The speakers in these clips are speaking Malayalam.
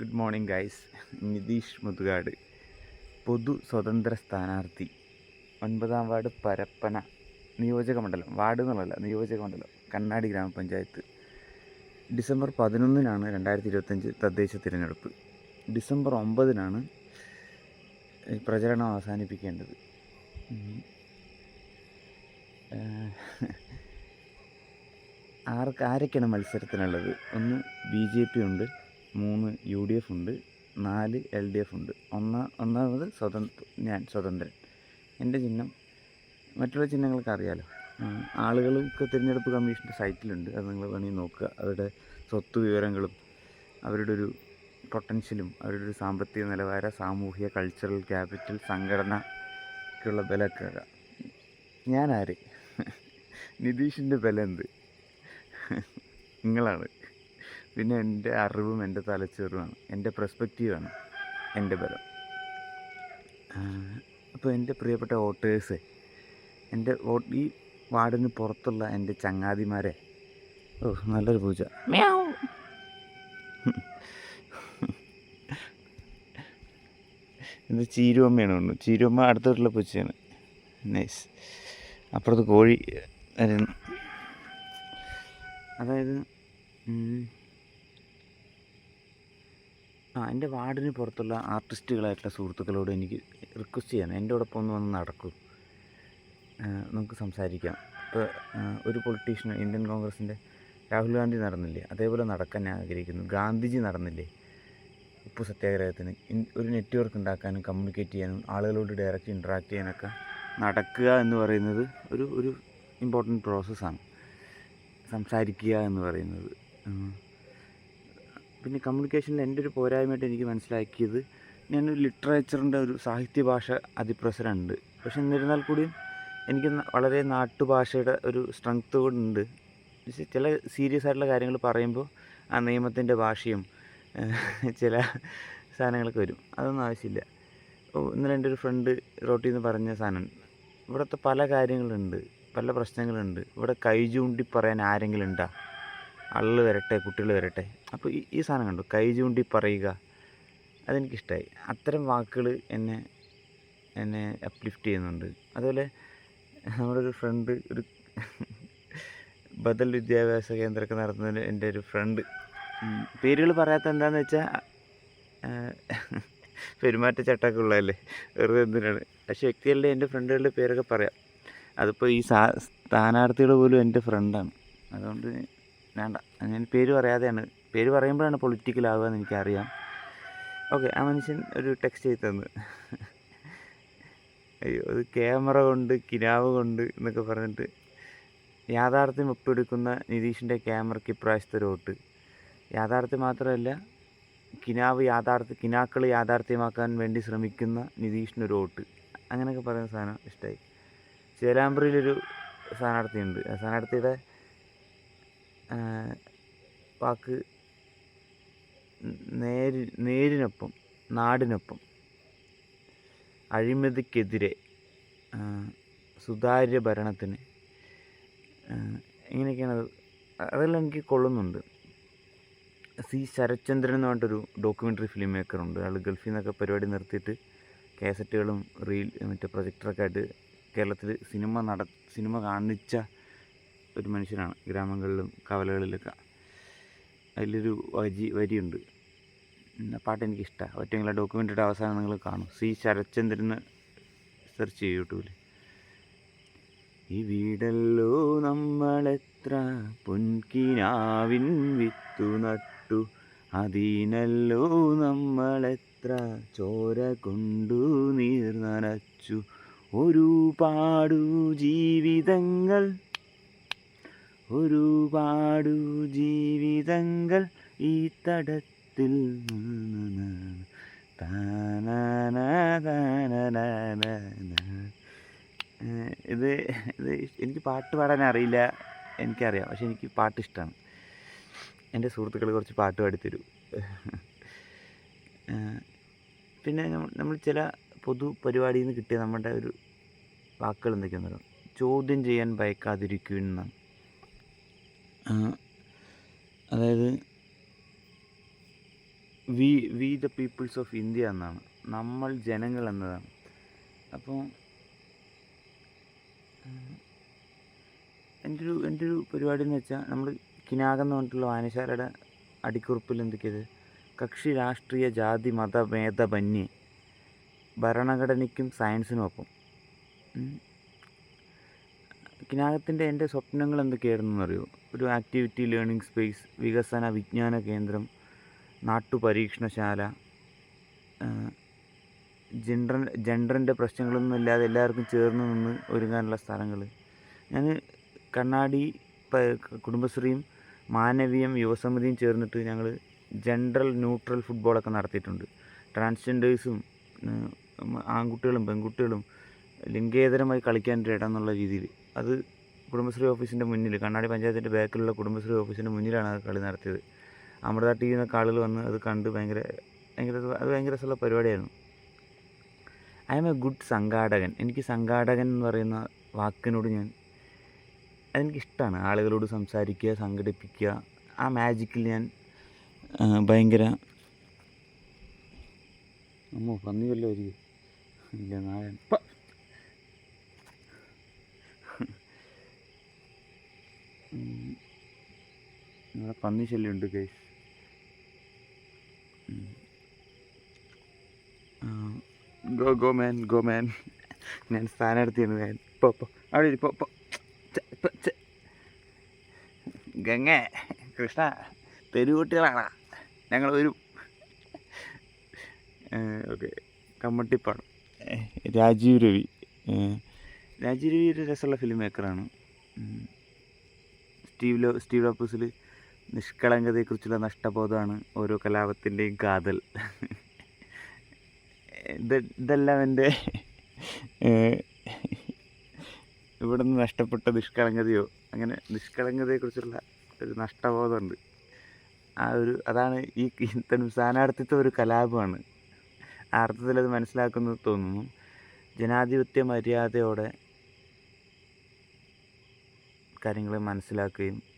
Good morning guys Nitish Muthukad. പൊതു സ്വതന്ത്ര സ്ഥാനാർത്ഥി. ഒൻപതാം വാർഡ് പരപ്പന നിയോജക മണ്ഡലം. വാർഡ് എന്നുള്ളതല്ല നിയോജക മണ്ഡലം. കണ്ണാടി ഗ്രാമപഞ്ചായത്ത്. ഡിസംബർ പതിനൊന്നിനാണ് രണ്ടായിരത്തി ഇരുപത്തഞ്ച് തദ്ദേശ തിരഞ്ഞെടുപ്പ്. ഡിസംബർ ഒമ്പതിനാണ് പ്രചരണം അവസാനിപ്പിക്കേണ്ടത്. ആർക്ക് ആരൊക്കെയാണ് മത്സരത്തിനുള്ളത്? ഒന്ന് ബി ജെ പി ഉണ്ട്. മൂന്ന് യു ഡി എഫ് ഉണ്ട് നാല് എൽ ഡി എഫ് ഉണ്ട്. ഒന്നാ ഒന്നാമത് സ്വതന്ത്ര ഞാൻ സ്വതന്ത്രൻ. എന്റെ ചിഹ്നം മറ്റുള്ള ചിഹ്നങ്ങൾക്ക് അറിയാലോ. ആളുകൾക്ക് തിരഞ്ഞെടുപ്പ് കമ്മീഷന്റെ സൈറ്റിലുണ്ട് അത് നിങ്ങൾ വേണമെങ്കിൽ നോക്കുക. അവരുടെ സ്വത്ത് വിവരങ്ങളും അവരുടെ ഒരു പൊട്ടൻഷ്യലും അവരുടെ ഒരു സാമ്പത്തിക നിലവാര സാമൂഹിക കൾച്ചറൽ ക്യാപിറ്റൽ സംഘടനയ്ക്കുള്ള ബലമൊക്കെ ഞാനാര്? നിതീഷിന്റെ ബലം എന്ത് നിങ്ങളാണ്. പിന്നെ എന്റെ അറിവും എന്റെ തലച്ചോറുമാണ് എന്റെ പെർസ്പെക്റ്റീവാണ് എന്റെ ബലം. അപ്പോൾ എന്റെ പ്രിയപ്പെട്ട വോട്ടേഴ്സ് എന്റെ വോട്ട് ഈ വാർഡിന് പുറത്തുള്ള എന്റെ ചങ്ങാതിമാരെ ഓ നല്ലൊരു പൂജ. എന്ത് ഇത് ചീരുവമ്മയാണ് തോന്നുന്നു. ചീരുവമ്മ അടുത്ത വീട്ടിലെ പൂച്ചയാണ്. നൈസ് അപ്പുറത്ത് കോഴി അതായത് ആ എന്റെ വാർഡിന് പുറത്തുള്ള ആർട്ടിസ്റ്റുകളായിട്ടുള്ള സുഹൃത്തുക്കളോട് എനിക്ക് റിക്വസ്റ്റ് ചെയ്യണം എന്റെ ഒപ്പം ഒന്ന് വന്ന് നടക്കൂ. നമുക്ക് സംസാരിക്കാം. ഇപ്പോൾ ഒരു പൊളിറ്റീഷ്യൻ ഇന്ത്യൻ കോൺഗ്രസിന്റെ രാഹുൽ ഗാന്ധി നടന്നില്ലേ? അതേപോലെ നടക്കാൻ ഞാൻ ആഗ്രഹിക്കുന്നു. ഗാന്ധിജി നടന്നില്ലേ? ഉപ്പ് സത്യാഗ്രഹത്തിന്. ഒരു നെറ്റ്വർക്ക് ഉണ്ടാക്കാനും കമ്മ്യൂണിക്കേറ്റ് ചെയ്യാനും ആളുകളോട് ഡയറക്റ്റ് ഇൻട്രാക്ട് ചെയ്യാനൊക്കെ നടക്കുക എന്ന് പറയുന്നത് ഒരു ഒരു ഇമ്പോർട്ടന്റ് പ്രോസസ്സാണ് സംസാരിക്കുക എന്ന് പറയുന്നത്. പിന്നെ കമ്മ്യൂണിക്കേഷനിൽ എന്റെ ഒരു പോരായ്മയായിട്ട് എനിക്ക് മനസ്സിലാക്കിയത് ഞാനൊരു ലിറ്ററേച്ചറിന്റെ ഒരു സാഹിത്യ ഭാഷ അതിപ്രസരമുണ്ട്. പക്ഷെ എന്നിരുന്നാൽ കൂടിയും എനിക്ക് വളരെ നാട്ടുഭാഷയുടെ ഒരു സ്ട്രെങ്ത് ഉണ്ട് ചില സീരിയസ് ആയിട്ടുള്ള കാര്യങ്ങൾ പറയുമ്പോൾ ആ നിയമത്തിന്റെ ഭാഷയും ചില സാധനങ്ങളൊക്കെ വരും. അതൊന്നും ആവശ്യമില്ല. ഇന്നലെ എന്റെ ഒരു ഫ്രണ്ട് റോട്ടിൽ നിന്ന് പറഞ്ഞ സാധനം ഇവിടുത്തെ പല കാര്യങ്ങളുണ്ട് പല പ്രശ്നങ്ങളുണ്ട്. ഇവിടെ കൈ ചൂണ്ടി പറയാൻ ആരെങ്കിലും ഉണ്ടാ? ആളുകൾ വരട്ടെ കുട്ടികൾ വരട്ടെ. അപ്പോൾ ഈ ഈ സാധനം കണ്ടു? കൈ ചൂണ്ടി പറയുക. അതെനിക്കിഷ്ടമായി അത്തരം വാക്കുകൾ എന്നെ എന്നെ അപ്ലിഫ്റ്റ് ചെയ്യുന്നുണ്ട്. അതുപോലെ നമ്മുടെ ഒരു ഫ്രണ്ട് ഒരു ബദൽ വിദ്യാഭ്യാസ കേന്ദ്രമൊക്കെ നടത്തുന്നതിന് എന്റെ ഒരു ഫ്രണ്ട് പേരുകൾ പറയാത്ത എന്താണെന്ന് വെച്ചാൽ പെരുമാറ്റച്ചട്ടമൊക്കെ ഉള്ളതല്ലേ? വെറുതെ എന്തിനാണ്? പക്ഷേ വ്യക്തികളുടെ എന്റെ ഫ്രണ്ടുകളുടെ പേരൊക്കെ പറയാം. അതിപ്പോൾ ഈ സ്ഥാനാർത്ഥികൾ പോലും എന്റെ ഫ്രണ്ടാണ് അതുകൊണ്ട് വേണ്ട. ഞാൻ പേര് പറയാതെയാണ്. പേര് പറയുമ്പോഴാണ് പൊളിറ്റിക്കൽ ആവുക എന്ന് എനിക്കറിയാം. ഓക്കെ ആ മനുഷ്യൻ ഒരു ടെക്സ്റ്റ് ചെയ്ത് തന്നു. അയ്യോ അത് ക്യാമറ കൊണ്ട് കിനാവ് കൊണ്ട് എന്നൊക്കെ പറഞ്ഞിട്ട് യാഥാർത്ഥ്യം ഒപ്പിയെടുക്കുന്ന നിതീഷിന്റെ ക്യാമറയ്ക്ക് ഇപ്രാവശ്യത്തെ ഒരു വോട്ട്. യാഥാർത്ഥ്യം മാത്രമല്ല കിനാവ് യാഥാർത്ഥ്യ കിനാക്കൾ യാഥാർത്ഥ്യമാക്കാൻ വേണ്ടി ശ്രമിക്കുന്ന നിതീഷിനൊരു വോട്ട്. അങ്ങനെയൊക്കെ പറയുന്ന സാധനം ഇഷ്ടമായി ചേലാമ്പ്രയിലൊരു സ്ഥാനാർത്ഥിയുണ്ട്. ആ സ്ഥാനാർത്ഥിയുടെ വാക്ക് നേരി നേരിനൊപ്പം നാടിനൊപ്പം അഴിമതിക്കെതിരെ സുതാര്യ ഭരണത്തിന് ഇങ്ങനെയൊക്കെയാണ് അത്. അതെല്ലാം എനിക്ക് കൊള്ളുന്നുണ്ട്. സി ശരത്ചന്ദ്രൻ എന്ന് പറഞ്ഞിട്ടൊരു ഡോക്യുമെന്ററി ഫിലിം മേക്കറുണ്ട് ആൾ ഗൾഫിൽ നിന്നൊക്കെ പരിപാടി നിർത്തിയിട്ട് കാസറ്റുകളും റീൽ മറ്റേ പ്രൊജക്ടറൊക്കെ ആയിട്ട് കേരളത്തിൽ സിനിമ നട സിനിമ കാണിച്ച ഒരു മനുഷ്യനാണ്. ഗ്രാമങ്ങളിലും കവലകളിലൊക്കെ അതിലൊരു വരി വരിയുണ്ട്. പാട്ട് എനിക്കിഷ്ടമാണ് ഒറ്റയെങ്കിലും ഡോക്യുമെന്ററിയുടെ അവസാനം നിങ്ങൾ കാണും. സി ശരത്ചന്ദ്രൻ സെർച്ച് ചെയ്യും യൂട്യൂബിൽ. ഈ വീടല്ലോ നമ്മളെത്ര പൊൻകിനാവിൻ വിത്തു നട്ടു. അതിനല്ലോ നമ്മളെത്ര ചോര കൊണ്ടു നീർ നനച്ചു. ഒരുപാടു ജീവിതങ്ങൾ ഒരുപാടു ജീവിതങ്ങൾ ഈ തടത്തിൽ ഇത് ഇത് എനിക്ക് പാട്ട് പാടാൻ അറിയില്ല. എനിക്കറിയാം. പക്ഷെ എനിക്ക് പാട്ട് ഇഷ്ടമാണ് എന്റെ സുഹൃത്തുക്കൾ കുറച്ച് പാട്ട് പാടിത്തരൂ. പിന്നെ നമ്മൾ ചില പൊതു പരിപാടിയിൽ നിന്ന് കിട്ടിയ നമ്മുടെ ഒരു വാക്കുകൾ എന്തൊക്കെയാണെന്ന് ചോദ്യം ചെയ്യാൻ ആ, അതായത് we we the peoples of India എന്നാണ്. നമ്മൾ ജനങ്ങൾ എന്നതാണ്. അപ്പോൾ എന്റെ ഒരു എന്റെ ഒരു പരിപാടി എന്ന് വെച്ചാൽ നമ്മൾ കിനാകം എന്ന് പറഞ്ഞിട്ടുള്ള വായനശാലയുടെ അടിക്കുറിപ്പിൽ എന്തൊക്കെയത്? കക്ഷി രാഷ്ട്രീയ ജാതി മത ഭേദമന്യേ ഭരണഘടനയ്ക്കും സയൻസിനും ഒപ്പം. കിനാകത്തിന്റെ എന്റെ സ്വപ്നങ്ങൾ എന്തൊക്കെയായിരുന്നു അറിയോ ഒരു ആക്ടിവിറ്റി ലേണിംഗ് സ്പേസ് വികസന വിജ്ഞാന കേന്ദ്രം നാട്ടുപരീക്ഷണശാല ജെൻഡർ ജെൻഡറിന്റെ പ്രശ്നങ്ങളൊന്നും ഇല്ലാതെ എല്ലാവർക്കും ചേർന്ന് നിന്ന് ഒരുങ്ങാനുള്ള സ്ഥലങ്ങൾ. ഞാൻ കണ്ണാടി കുടുംബശ്രീയും മാനവീയം യുവസമിതിയും ചേർന്നിട്ട് ഞങ്ങൾ ജെൻഡർ ന്യൂട്രൽ ഫുട്ബോളൊക്കെ നടത്തിയിട്ടുണ്ട്. ട്രാൻസ്ജെൻഡേഴ്സും ആൺകുട്ടികളും പെൺകുട്ടികളും ലിംഗേതരമായി കളിക്കാൻ ഇടം എന്നുള്ള രീതിയിൽ. അത് കുടുംബശ്രീ ഓഫീസിന്റെ മുന്നിൽ കണ്ണാടി പഞ്ചായത്തിന്റെ ബാക്കിലുള്ള കുടുംബശ്രീ ഓഫീസിന്റെ മുന്നിലാണ് ആ കളി നടത്തിയത്. അമൃത ടി എന്ന ആളുകൾ വന്ന് അത് കണ്ട് ഭയങ്കര ഭയങ്കര അത് ഭയങ്കര രസമുള്ള പരിപാടിയായിരുന്നു. ഐ എം എ ഗുഡ് സംഘാടകൻ. എനിക്ക് സംഘാടകൻ എന്ന് പറയുന്ന വാക്കിനോട് ഞാൻ അതെനിക്കിഷ്ടമാണ് ആളുകളോട് സംസാരിക്കുക സംഘടിപ്പിക്കുക. ആ മാജിക്കിൽ ഞാൻ ഭയങ്കര അമ്മോ പന്നി വല്ലോ ഇല്ല നാളെ ഇവിടെ പന്നി ശല്യമുണ്ട് case go go man go man ഞാൻ സ്ഥാനാർത്ഥിയാണ് മാൻ പോ പോ. അവിടെ പോ പോ. ഗംഗ കൃഷ്ണ തെരുവുകുട്ടികളാണ് ഞങ്ങൾ ഒരു ഓക്കെ. കമ്മട്ടിപ്പാണ് രാജീവ് രവി. രാജീവ് രവി ഒരു രസമുള്ള ഫിലിം മേക്കറാണ് സ്റ്റീവ് ലോ സ്റ്റീവ് ലോപ്പസിൽ നിഷ്കളങ്കതയെക്കുറിച്ചുള്ള നഷ്ടബോധമാണ് ഓരോ കലാപത്തിന്റെയും കാതൽ. ഇത് ഇതെല്ലാം എന്റെ ഇവിടെ നിന്ന് നഷ്ടപ്പെട്ട നിഷ്കളങ്കതയോ അങ്ങനെ നിഷ്കളങ്കതയെക്കുറിച്ചുള്ള ഒരു നഷ്ടബോധമുണ്ട്. ആ ഒരു അതാണ് ഈ സ്ഥാനാർത്ഥിത്വം ഒരു കലാപമാണ്. ആ അർത്ഥത്തിൽ അത് മനസ്സിലാക്കുന്നത് തോന്നുന്നു. ജനാധിപത്യ മര്യാദയോടെ കാര്യങ്ങൾ മനസ്സിലാക്കുകയും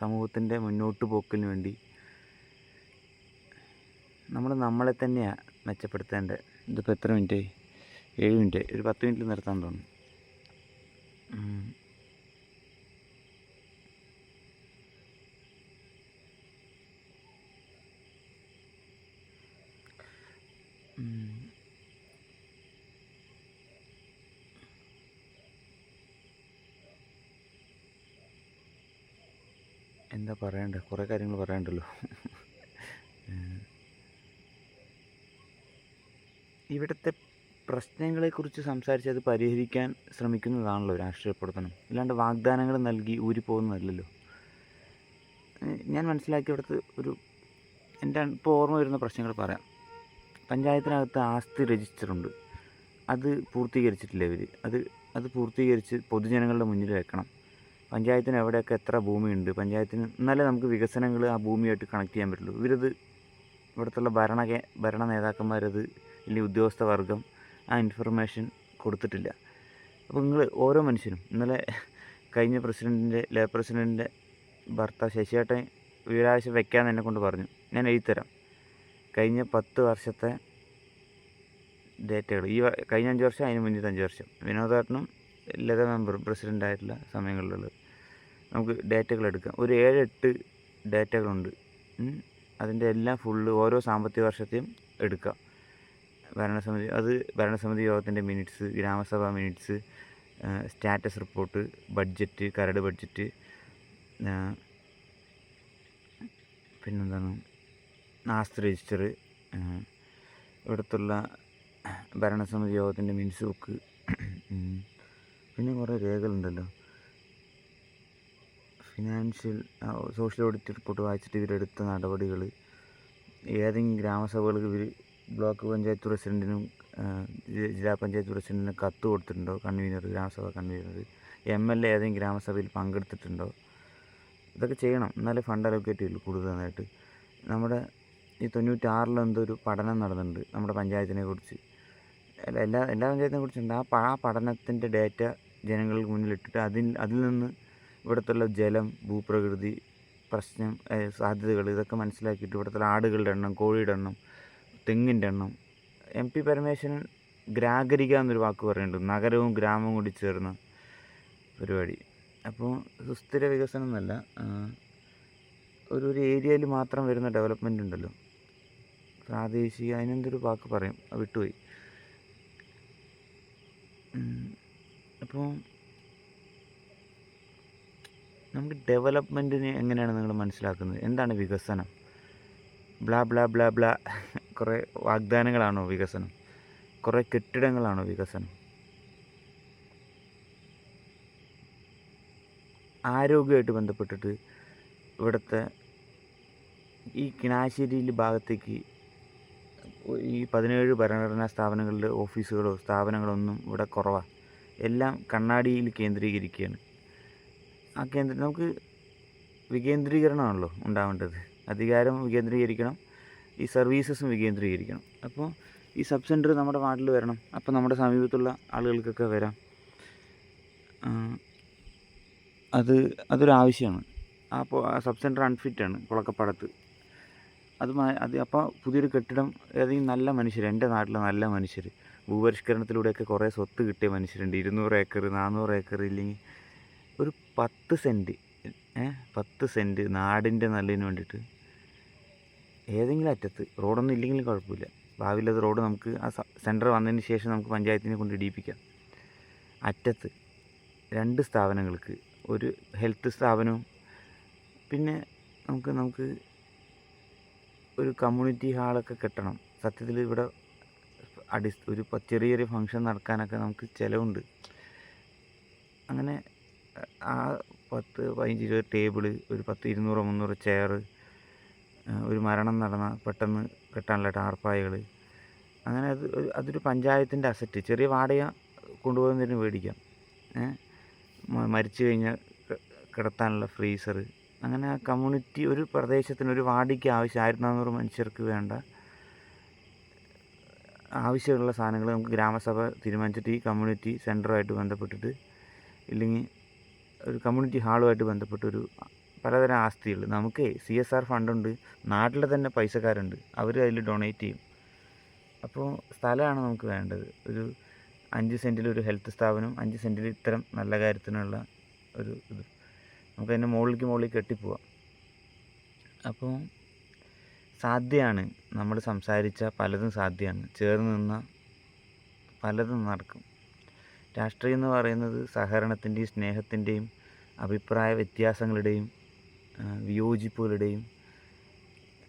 സമൂഹത്തിന്റെ മുന്നോട്ട് പോക്കിന് വേണ്ടി നമ്മൾ നമ്മളെ തന്നെയാണ് മെച്ചപ്പെടുത്തേണ്ടത്. ഇതിപ്പോൾ എത്ര മിനിറ്റായി? ഏഴ് മിനിറ്റ്. ഒരു പത്ത് മിനിറ്റിൽ നിർത്താൻ തോന്നുന്നു. എന്താ പറയണ്ട? കുറേ കാര്യങ്ങൾ പറയണ്ടല്ലോ. ഇവിടുത്തെ പ്രശ്നങ്ങളെക്കുറിച്ച് സംസാരിച്ച് അത് പരിഹരിക്കാൻ ശ്രമിക്കുന്നതാണല്ലോ രാഷ്ട്രീയ പ്രവർത്തനം. ഇല്ലാണ്ട് വാഗ്ദാനങ്ങൾ നൽകി ഊരിപ്പോകുന്നതല്ലല്ലോ. ഞാൻ മനസ്സിലാക്കി ഇവിടുത്തെ ഒരു എന്റെ ഇപ്പോൾ ഓർമ്മ വരുന്ന പ്രശ്നങ്ങൾ പറയാം. പഞ്ചായത്തിനകത്ത് ആസ്തി രജിസ്റ്ററുണ്ട്. അത് പൂർത്തീകരിച്ചിട്ടില്ല ഇവർ അത് അത് പൂർത്തീകരിച്ച് പൊതുജനങ്ങളുടെ മുന്നിൽ വെക്കണം. പഞ്ചായത്തിന് എവിടെയൊക്കെ എത്ര ഭൂമിയുണ്ട്? പഞ്ചായത്തിന് എന്നാലേ നമുക്ക് വികസനങ്ങൾ ആ ഭൂമിയായിട്ട് കണക്ട് ചെയ്യാൻ പറ്റുള്ളൂ. ഇവരത് ഇവിടുത്തുള്ള ഭരണ ഭരണ നേതാക്കന്മാരത് അല്ലെങ്കിൽ ഉദ്യോഗസ്ഥ വർഗം ആ ഇൻഫർമേഷൻ കൊടുത്തിട്ടില്ല. അപ്പോൾ നിങ്ങൾ ഓരോ മനുഷ്യനും ഇന്നലെ കഴിഞ്ഞ പ്രസിഡന്റിന്റെ ലേ പ്രസിഡന്റിന്റെ ഭർത്താവ് ശശിയേട്ടൻ വിവരാവശ്യം വെക്കാമെന്ന് എന്നെ കൊണ്ട് പറഞ്ഞു. ഞാൻ എഴുതിത്തരാം. കഴിഞ്ഞ പത്ത് വർഷത്തെ ഡേറ്റകൾ ഈ കഴിഞ്ഞ അഞ്ച് വർഷം അതിന് മുന്നത്തെ അഞ്ച് വർഷം. വിനോദേട്ടനും ലത മെമ്പറും പ്രസിഡന്റ് ആയിട്ടുള്ള സമയങ്ങളിലുള്ളത്. നമുക്ക് ഡേറ്റകൾ എടുക്കാം. ഒരു ഏഴ് എട്ട് ഡേറ്റകളുണ്ട്. അതിന്റെ എല്ലാം ഫുള്ള് ഓരോ സാമ്പത്തിക വർഷത്തെയും എടുക്കാം. ഭരണസമിതി അത് ഭരണസമിതി യോഗത്തിന്റെ മിനിറ്റ്സ് ഗ്രാമസഭാ മിനിറ്റ്സ് സ്റ്റാറ്റസ് റിപ്പോർട്ട് ബഡ്ജറ്റ് കരട് ബഡ്ജറ്റ് പിന്നെന്താണ്? ആസ്തി രജിസ്റ്റർ ഇവിടുത്തുള്ള ഭരണസമിതി യോഗത്തിന്റെ മിനിറ്റ്സ് ബുക്ക് പിന്നെ കുറേ രേഖകളുണ്ടല്ലോ. ഫിനാൻഷ്യൽ സോഷ്യൽ ഓഡിറ്റ് റിപ്പോർട്ട് വായിച്ചിട്ട് ഇവരെടുത്ത നടപടികൾ ഏതെങ്കിലും ഗ്രാമസഭകൾക്ക് ഇവർ ബ്ലോക്ക് പഞ്ചായത്ത് പ്രസിഡന്റിനും ജില്ലാ പഞ്ചായത്ത് പ്രസിഡന്റിനും കത്ത് കൊടുത്തിട്ടുണ്ടോ? കൺവീനർ ഗ്രാമസഭ കൺവീനർ എം എൽ എ ഏതെങ്കിലും ഗ്രാമസഭയിൽ പങ്കെടുത്തിട്ടുണ്ടോ? ഇതൊക്കെ ചെയ്യണം. എന്നാലേ ഫണ്ട് അലോക്കേറ്റ് ചെയ്യുള്ളൂ കൂടുതലായിട്ട്. നമ്മുടെ ഈ തൊണ്ണൂറ്റാറിൽ എന്തൊരു പഠനം നടന്നിട്ടുണ്ട് നമ്മുടെ പഞ്ചായത്തിനെ കുറിച്ച്. എല്ലാ എല്ലാ പഞ്ചായത്തിനെ കുറിച്ചുണ്ട്. ആ ആ പഠനത്തിന്റെ ഡേറ്റ ജനങ്ങൾക്ക് മുന്നിലിട്ടിട്ട് അതിൽ അതിൽ നിന്ന് ഇവിടുത്തുള്ള ജലം ഭൂപ്രകൃതി പ്രശ്നം സാധ്യതകൾ ഇതൊക്കെ മനസ്സിലാക്കിയിട്ട് ഇവിടുത്തെ ആടുകളുടെ എണ്ണം കോഴിയുടെ എണ്ണം തെങ്ങിന്റെ എണ്ണം. എം പി പരമേശ്വരൻ ഗ്രാഗരിക എന്നൊരു വാക്ക് പറയുന്നുണ്ട്. നഗരവും ഗ്രാമവും കൂടി ചേർന്ന പരിപാടി. അപ്പോൾ സുസ്ഥിര വികസനം എന്നല്ല ഒരു ഒരു ഏരിയയിൽ മാത്രം വരുന്ന ഡെവലപ്മെന്റ് ഉണ്ടല്ലോ. പ്രാദേശിക അതിനെന്തൊരു വാക്ക് പറയും? വിട്ടുപോയി. അപ്പോൾ നമുക്ക് ഡെവലപ്മെന്റിനെ എങ്ങനെയാണ് നിങ്ങൾ മനസ്സിലാക്കുന്നത്? എന്താണ് വികസനം? ബ്ലാ ബ്ലാ ബ്ലാ ബ്ലാ കുറേ വാഗ്ദാനങ്ങളാണോ വികസനം? കുറേ കെട്ടിടങ്ങളാണോ വികസനം? ആരോഗ്യമായിട്ട് ബന്ധപ്പെട്ടിട്ട് ഇവിടുത്തെ ഈ കിണാശ്ശേരിയിൽ ഭാഗത്തേക്ക് ഈ പതിനേഴ് ഭരണഘടനാ സ്ഥാപനങ്ങളുടെ ഓഫീസുകളോ സ്ഥാപനങ്ങളോ ഒന്നും ഇവിടെ കുറവാണ് എല്ലാം കണ്ണാടിയിൽ കേന്ദ്രീകരിക്കുകയാണ്. ആ കേന്ദ്ര നമുക്ക് വികേന്ദ്രീകരണമാണല്ലോ ഉണ്ടാവേണ്ടത്. അധികാരം വികേന്ദ്രീകരിക്കണം. ഈ സർവീസസും വികേന്ദ്രീകരിക്കണം. അപ്പോൾ ഈ സബ് സെന്റർ നമ്മുടെ നാട്ടിൽ വരണം. അപ്പോൾ നമ്മുടെ സമീപത്തുള്ള ആളുകൾക്കൊക്കെ വരാം. അത് അതൊരാവശ്യമാണ് അപ്പോൾ ആ സബ് സെന്റർ അൺഫിറ്റാണ് കുളക്കപ്പാടത്ത്. അത് അത് അപ്പോൾ പുതിയൊരു കെട്ടിടം ഏതെങ്കിലും നല്ല മനുഷ്യർ എന്റെ നാട്ടിലെ നല്ല മനുഷ്യർ ഭൂപരിഷ്കരണത്തിലൂടെയൊക്കെ കുറേ സ്വത്ത് കിട്ടിയ മനുഷ്യരുണ്ട്. ഇരുന്നൂറ് ഏക്കർ നാനൂറ് ഏക്കർ ഇല്ലെങ്കിൽ ഒരു പത്ത് സെന്റ് പത്ത് സെന്റ് നാടിന്റെ നല്ലതിന് വേണ്ടിയിട്ട് ഏതെങ്കിലും അറ്റത്ത് റോഡൊന്നും ഇല്ലെങ്കിലും കുഴപ്പമില്ല. ഭാവിയിലത് റോഡ് നമുക്ക് ആ സെന്റർ വന്നതിന് ശേഷം നമുക്ക് പഞ്ചായത്തിനെ കൊണ്ട് ഇടിയിപ്പിക്കാം. അറ്റത്ത് രണ്ട് സ്ഥാപനങ്ങൾക്ക് ഒരു ഹെൽത്ത് സ്ഥാപനവും പിന്നെ നമുക്ക് നമുക്ക് ഒരു കമ്മ്യൂണിറ്റി ഹാളൊക്കെ കെട്ടണം. സത്യത്തിൽ ഇവിടെ അടി ഒരു ചെറിയൊരു ഫങ്ഷൻ നടക്കാനൊക്കെ നമുക്ക് ചിലവുണ്ട്. അങ്ങനെ ആ പത്ത് പതിനഞ്ച് ഇരുപത് ടേബിൾ ഒരു പത്ത് ഇരുന്നൂറ് മുന്നൂറ് ചെയറ് ഒരു മരണം നടന്ന പെട്ടെന്ന് കെട്ടാനുള്ള ടാർപ്പായകൾ അങ്ങനെ അത് അതൊരു പഞ്ചായത്തിന്റെ അസറ്റ്. ചെറിയ വാടക കൊണ്ടുപോകുന്നതിന് മേടിക്കാം മരിച്ചു കഴിഞ്ഞാൽ കിടത്താനുള്ള ഫ്രീസർ അങ്ങനെ കമ്മ്യൂണിറ്റി ഒരു പ്രദേശത്തിന് ഒരു വാടിക്ക് ആവശ്യം ആയിരത്തി നാനൂറ് മനുഷ്യർക്ക് വേണ്ട. ആവശ്യമുള്ള സാധനങ്ങൾ നമുക്ക് ഗ്രാമസഭ തീരുമാനിച്ചിട്ട് ഈ കമ്മ്യൂണിറ്റി സെന്ററുമായിട്ട് ബന്ധപ്പെട്ടിട്ട് ഇല്ലെങ്കിൽ ഒരു കമ്മ്യൂണിറ്റി ഹാളുമായിട്ട് ബന്ധപ്പെട്ടൊരു പലതരം ആസ്തികൾ നമുക്ക് സി എസ് ആർ ഫണ്ടുണ്ട് നാട്ടിലെ തന്നെ പൈസക്കാരുണ്ട്. അവർ അതിൽ ഡൊണേറ്റ് ചെയ്യും. അപ്പോൾ സ്ഥലമാണ് നമുക്ക് വേണ്ടത്. ഒരു അഞ്ച് സെന്റിൽ ഒരു ഹെൽത്ത് സ്ഥാപനം അഞ്ച് സെന്റിൽ ഇത്തരം നല്ല കാര്യത്തിനുള്ള ഒരു ഇത്. നമുക്ക് അതിന്റെ മുകളിലേക്ക് മുകളിൽ കെട്ടിപ്പോവാം. അപ്പോൾ സാധ്യമാണ് നമ്മൾ സംസാരിച്ച പലതും സാധ്യമാണ് ചേർന്ന് നിന്നാൽ പലതും നടക്കും. രാഷ്ട്രീയം എന്ന് പറയുന്നത് സഹകരണത്തിന്റെയും സ്നേഹത്തിന്റെയും അഭിപ്രായ വ്യത്യാസങ്ങളുടെയും വിയോജിപ്പുകളുടെയും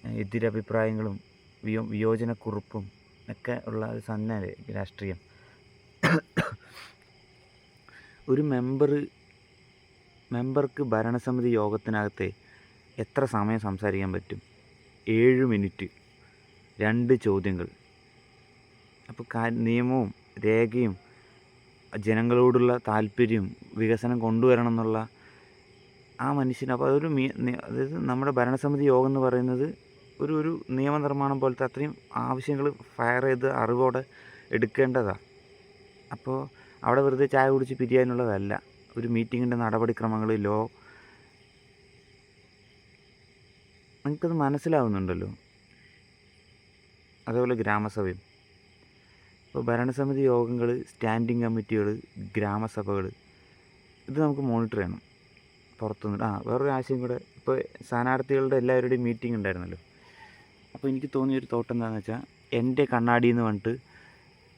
എതിരഭിപ്രായങ്ങളും വിയോ വിയോജനക്കുറിപ്പും ഒക്കെ ഉള്ള ഒരു സന്നല്ലേ രാഷ്ട്രീയം. ഒരു മെമ്പർ മെമ്പർക്ക് ഭരണസമിതി യോഗത്തിനകത്തെ എത്ര സമയം സംസാരിക്കാൻ പറ്റും? ഏഴ് മിനിറ്റ്. രണ്ട് ചോദ്യങ്ങൾ. അപ്പോൾ നിയമവും രേഖയും ജനങ്ങളോടുള്ള താല്പര്യം വികസനം കൊണ്ടുവരണം എന്നുള്ള ആ മനുഷ്യന് അപ്പോൾ അതൊരു അതായത് നമ്മുടെ ഭരണസമിതി യോഗം എന്ന് പറയുന്നത് ഒരു ഒരു നിയമനിർമ്മാണം പോലത്തെ അത്രയും ആവശ്യങ്ങൾ ഫയർ ചെയ്ത് അറിവോടെ എടുക്കേണ്ടതാണ് അപ്പോൾ അവിടെ വെറുതെ ചായ കുടിച്ച് പിരിയാനുള്ളതല്ല. ഒരു മീറ്റിങ്ങിന്റെ നടപടിക്രമങ്ങൾ ലോ നിങ്ങൾക്കത് മനസ്സിലാവുന്നുണ്ടല്ലോ. അതേപോലെ ഗ്രാമസഭയും. ഇപ്പോൾ ഭരണസമിതി യോഗങ്ങൾ സ്റ്റാൻഡിങ് കമ്മിറ്റികൾ ഗ്രാമസഭകൾ ഇത് നമുക്ക് മോണിറ്റർ ചെയ്യണം. പുറത്തുനിന്ന്. ആ വേറൊരു ആശയം കൂടെ ഇപ്പോൾ സ്ഥാനാർത്ഥികളുടെ എല്ലാവരുടെയും മീറ്റിംഗ് ഉണ്ടായിരുന്നല്ലോ. അപ്പോൾ എനിക്ക് തോന്നിയൊരു തോട്ടം എന്താണെന്ന് വെച്ചാൽ എന്റെ കണ്ണാടി എന്ന് പറഞ്ഞിട്ട്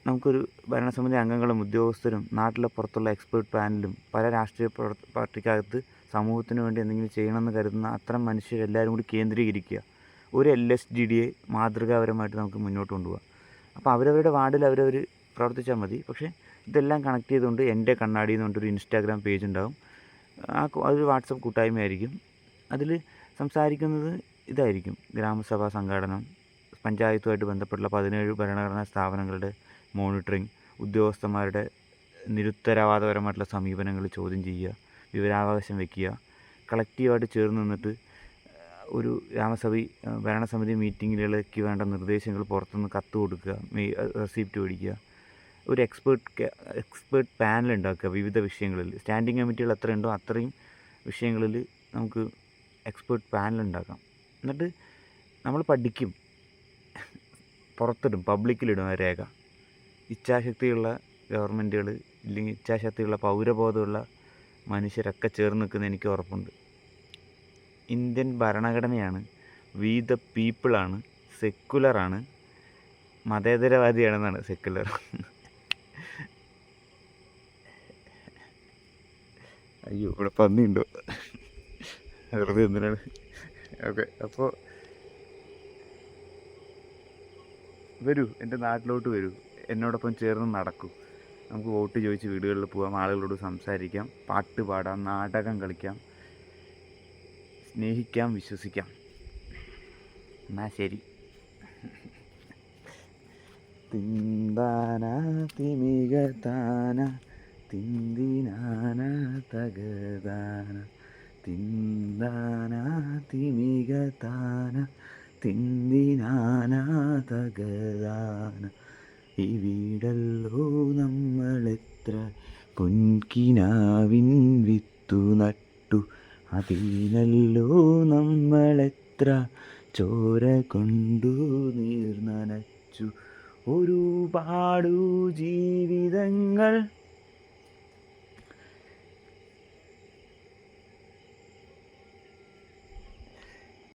നമുക്കൊരു ഭരണസമിതി അംഗങ്ങളും ഉദ്യോഗസ്ഥരും നാട്ടിലെ പുറത്തുള്ള എക്സ്പേർട്ട് പാനലും പല രാഷ്ട്രീയ പാർട്ടിക്കകത്ത് സമൂഹത്തിന് വേണ്ടി എന്തെങ്കിലും ചെയ്യണമെന്ന് കരുതുന്ന അത്തരം മനുഷ്യരെല്ലാവരും കൂടി കേന്ദ്രീകരിക്കുക. ഒരു എൽ എസ് ഡി ഡിയെ മാതൃകാപരമായിട്ട് നമുക്ക് മുന്നോട്ട് കൊണ്ടുപോകാം അപ്പോൾ അവരവരുടെ വാർഡിൽ അവരവർ പ്രവർത്തിച്ചാൽ മതി. പക്ഷേ ഇതെല്ലാം കണക്ട് ചെയ്തുകൊണ്ട് എന്റെ കണ്ണാടി എന്ന് പറഞ്ഞിട്ടൊരു ഇൻസ്റ്റാഗ്രാം പേജ് ഉണ്ടാകും ആ അതൊരു വാട്സപ്പ് കൂട്ടായ്മയായിരിക്കും. അതിൽ സംസാരിക്കുന്നത് ഇതായിരിക്കും. ഗ്രാമസഭാ സംഘാടനം പഞ്ചായത്തുമായിട്ട് ബന്ധപ്പെട്ടുള്ള പതിനേഴ് ഭരണഘടനാ സ്ഥാപനങ്ങളുടെ മോണിറ്ററിങ് ഉദ്യോഗസ്ഥന്മാരുടെ നിരുത്തരവാദപരമായിട്ടുള്ള സമീപനങ്ങൾ ചോദ്യം ചെയ്യുക വിവരാവകാശം വയ്ക്കുക കളക്റ്റീവായിട്ട് ചേർന്ന് നിന്നിട്ട് ഒരു ഗ്രാമസഭ ഭരണസമിതി മീറ്റിങ്ങിലേക്ക് വേണ്ട നിർദ്ദേശങ്ങൾ പുറത്തുനിന്ന് കത്ത് കൊടുക്കുക റെസിപ്റ്റ് മേടിക്കുക. ഒരു എക്സ്പേർട്ട് എക്സ്പേർട്ട് പാനൽ ഉണ്ടാക്കുക വിവിധ വിഷയങ്ങളിൽ. സ്റ്റാൻഡിംഗ് കമ്മിറ്റികൾ എത്ര ഉണ്ടോ അത്രയും വിഷയങ്ങളിൽ നമുക്ക് എക്സ്പേർട്ട് പാനൽ ഉണ്ടാക്കാം. എന്നിട്ട് നമ്മൾ പഠിക്കും. പുറത്തിടും പബ്ലിക്കിലിടും ആ രേഖ. ഇച്ഛാശക്തിയുള്ള ഗവൺമെന്റുകൾ ഇല്ലെങ്കിൽ ഇച്ഛാശക്തിയുള്ള പൗരബോധമുള്ള മനുഷ്യരൊക്കെ ചേർന്ന് നിൽക്കുന്ന എനിക്ക് ഉറപ്പുണ്ട്. ഇന്ത്യൻ ഭരണഘടനയാണ്. വി ദ പീപ്പിളാണ് സെക്കുലറാണ് മതേതരവാദിയാണെന്നാണ് സെക്കുലർ അയ്യോ ഇവിടെ പന്നിയുണ്ടോ. വെറുതെ എന്തിനാണ്? ഓക്കെ അപ്പോൾ വരൂ എന്റെ നാട്ടിലോട്ട് വരൂ. എന്നോടൊപ്പം ചേർന്ന് നടക്കൂ. നമുക്ക് വോട്ട് ചോദിച്ച് വീടുകളിൽ പോകാം ആളുകളോട് സംസാരിക്കാം പാട്ട് പാടാം നാടകം കളിക്കാം. സ്നേഹിക്കാം വിശ്വസിക്കാം. എന്നാ ശരി. തിന്താന തിമികതാന തിന്തിനാന തകതാന. തിന്താന തിമികതാന തിന്തിനാന തകതാന. ഇവിടല്ലോ നമ്മളെത്ര പൊൻകിനാവിൻ വിത്തു നട്ടു അതിനല്ലോ നമ്മളെത്ര ചോര കൊണ്ടു നീർനനച്ചു. ഒരുപാടു ജീവിതങ്ങൾ